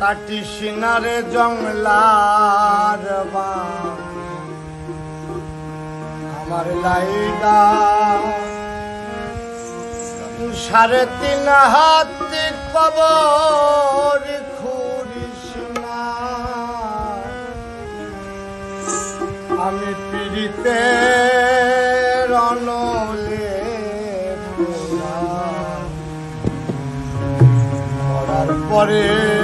কাটি সিনারে জংলার আমার লাইগা। সাড়ে তিন হাতি পাব আমি পিড়িতে 말이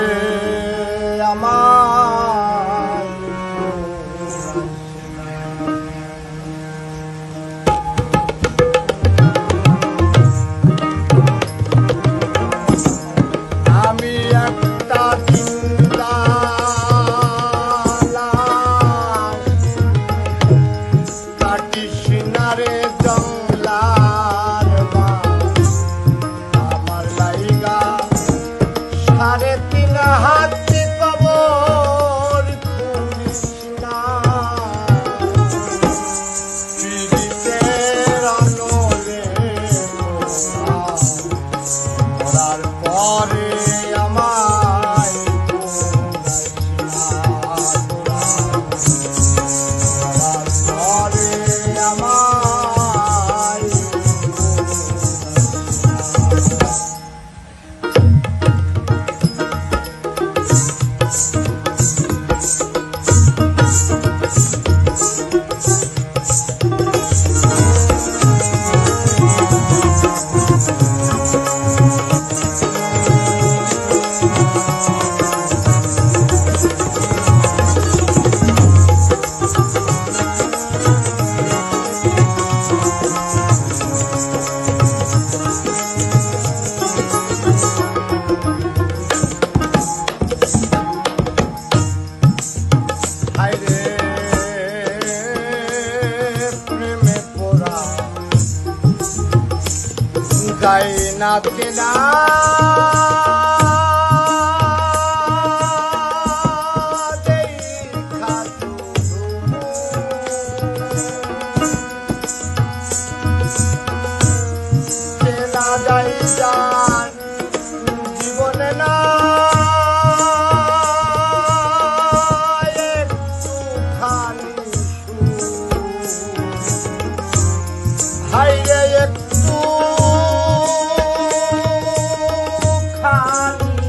তাই না।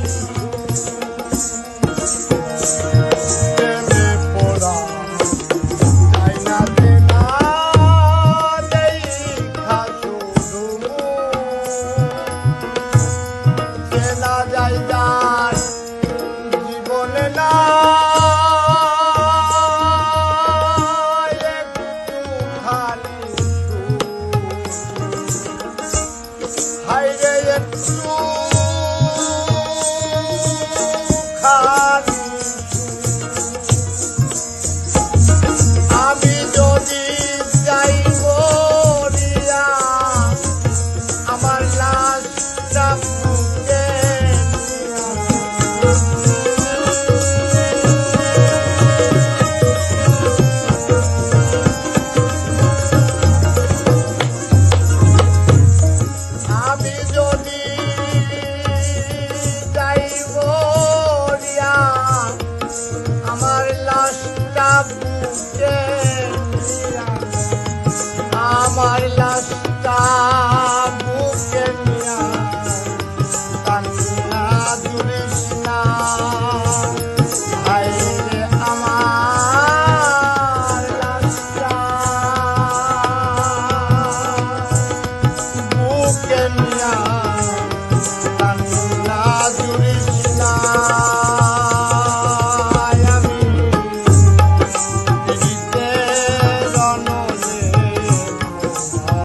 Yes. stop.